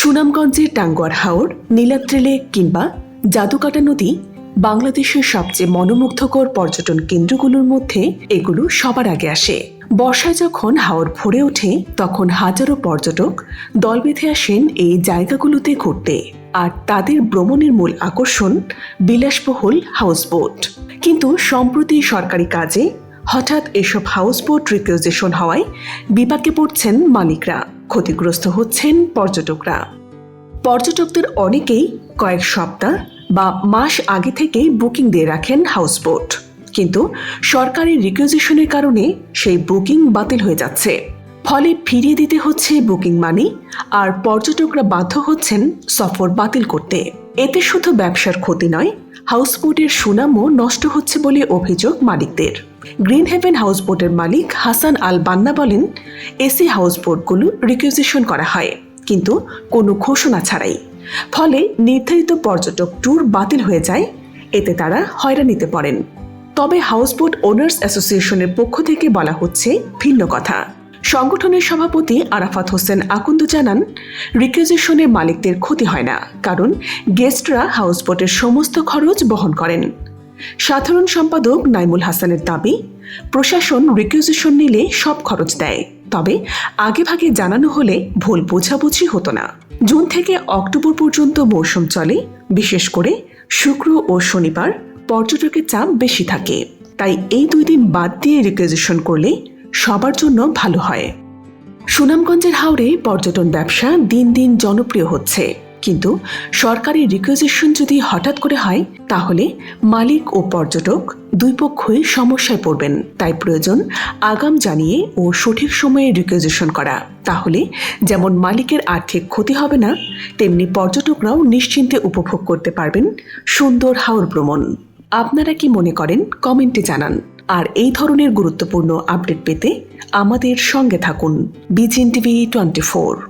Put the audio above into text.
সুনামগঞ্জের টাঙ্গুয়ার হাওর নীলাদ্রি লেক কিংবা জাদুকাটা নদী বাংলাদেশের সবচেয়ে মনোমুগ্ধকর পর্যটন কেন্দ্রগুলোর মধ্যে এগুলো সবার আগে আসে। বর্ষায় যখন হাওর ভরে ওঠে, তখন হাজারো পর্যটক দল বেঁধে আসেন এই জায়গাগুলোতে ঘুরতে। আর তাদের ভ্রমণের মূল আকর্ষণ বিলাসবহুল হাউসবোট। কিন্তু সম্প্রতি সরকারি কাজে হঠাৎ এসব হাউসবোট রিকুইজিশন হওয়ায় বিপাকে পড়ছেন মালিকরা। ক্ষতিগ্রস্ত হচ্ছেন পর্যটকরা। পর্যটকদের অনেকেই কয়েক সপ্তাহ বা মাস আগে থেকেই বুকিং দিয়ে রাখেন হাউসবোট। কিন্তু সরকারি রিকুইজিশনের কারণে সেই বুকিং বাতিল হয়ে যাচ্ছে। ফলে ফিরিয়ে দিতে হচ্ছে বুকিং মানি আর পর্যটকরা বাধ্য হচ্ছেন সফর বাতিল করতে। এতে শুধু ব্যবসার ক্ষতি নয়, হাউসবোটের সুনামও নষ্ট হচ্ছে বলে অভিযোগ মালিকদের। গ্রিন হেভেন হাউসবোটের মালিক হাসান আল বান্না বলেন এসি হাউস হাউসবোটগুলো রিকুইজিশন করা হয়, কিন্তু কোনো ঘোষণা ছাড়াই। ফলে নির্ধারিত পর্যটক ট্যুর বাতিল হয়ে যায়, এতে তারা হয়রানিতে পড়েন। তবে হাউসবোট ওনার্স অ্যাসোসিয়েশনের পক্ষ থেকে বলা হচ্ছে, ভিন্ন কথা। সংগঠনের সভাপতি আরাফাত হোসেন আকুন্দ জানান রিকুইজিশনে মালিকদের ক্ষতি হয় না, কারণ গেস্টরা হাউসবোটের সমস্ত খরচ বহন করেন। সাধারণ সম্পাদক নাইমুল হাসানের দাবি, প্রশাসন রিকুইজিশন নিলে সব খরচ দেয়, তবে আগেভাগে জানানো হলে ভুল বোঝাবুঝি হতো না। জুন থেকে অক্টোবর পর্যন্ত মৌসুম চলে, বিশেষ করে শুক্র ও শনিবার পর্যটকের চাপ বেশি থাকে। তাই এই দুই দিন বাদ দিয়ে রিকুইজিশন করলে সবার জন্য ভালো হয়। সুনামগঞ্জের হাওড়ে পর্যটন ব্যবসা দিন দিন জনপ্রিয় হচ্ছে। কিন্তু সরকারি রিকুইজিশন যদি হঠাৎ করে হয়, তাহলে মালিক ও পর্যটক দুই পক্ষই সমস্যায় পড়বেন। তাই প্রয়োজন আগাম জানিয়ে ও সঠিক সময়ে রিকুইজিশন করা। তাহলে যেমন মালিকের আর্থিক ক্ষতি হবে না, তেমনি পর্যটকরাও নিশ্চিন্তে উপভোগ করতে পারবেন সুন্দর হাওর ভ্রমণ। আপনারা কি মনে করেন? কমেন্টে জানান। আর এই ধরনের গুরুত্বপূর্ণ আপডেট পেতে আমাদের সঙ্গে থাকুন। BGN TV twenty four.